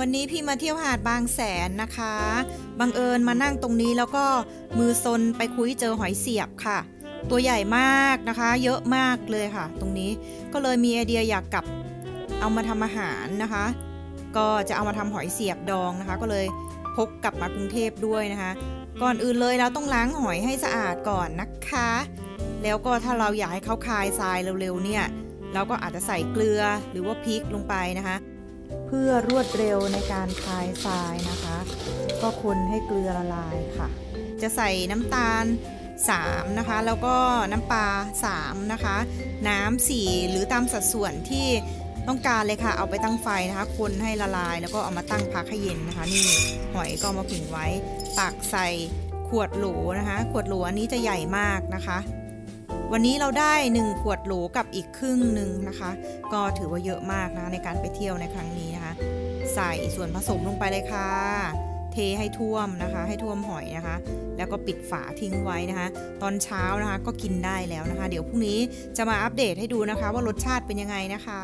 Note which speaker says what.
Speaker 1: วันนี้พี่มาเที่ยวหาดบางแสนนะคะ บังเอิญมานั่งตรงนี้แล้วก็มือซนไปคุยเจอหอยเสียบค่ะ ตัวใหญ่มากนะคะ เยอะมากเลยค่ะ ตรงนี้ก็เลยมีไอเดียอยากกลับเอามาทำอาหารนะคะ ก็จะเอามาทำหอยเสียบดองนะคะ ก็เลยพกกลับมากรุงเทพด้วยนะคะ ก่อนอื่นเลยเราต้องล้างหอยให้สะอาดก่อนนะคะ แล้วก็ถ้าเราอยากให้เขาคายทรายเร็วๆเนี่ยเราก็อาจจะใส่เกลือหรือว่าพริกลงไปนะคะ เพื่อรวดเร็วในการคลายทรายนะคะ ก็คนให้เกลือละลายค่ะ จะใส่น้ำตาล 3 นะคะ แล้วก็น้ำปลา3 นะคะ น้ำ4หรือตามสัดส่วนที่ต้องการเลยค่ะ เอาไปตั้งไฟนะคะ คนให้ละลาย แล้วก็เอามาตั้งพักให้เย็นนะคะ นี่หอยก็มาผึ่งไว้ ตักใส่ขวดโหลนะคะ ขวดโหลอันนี้จะใหญ่มากนะคะ วันนี้เราได้ 1 ขวดโหลกับอีกครึ่งหนึ่งนะคะ ก็ถือว่าเยอะมากนะในการไปเที่ยวในครั้งนี้นะคะ ใส่ส่วนผสมลงไปเลยค่ะ เทให้ท่วมนะคะ ให้ท่วมหอยนะคะ แล้วก็ปิดฝาทิ้งไว้นะคะ ตอนเช้านะคะก็กินได้แล้วนะคะ เดี๋ยวพรุ่งนี้จะมาอัปเดตให้ดูนะคะว่ารสชาติเป็นยังไงนะคะ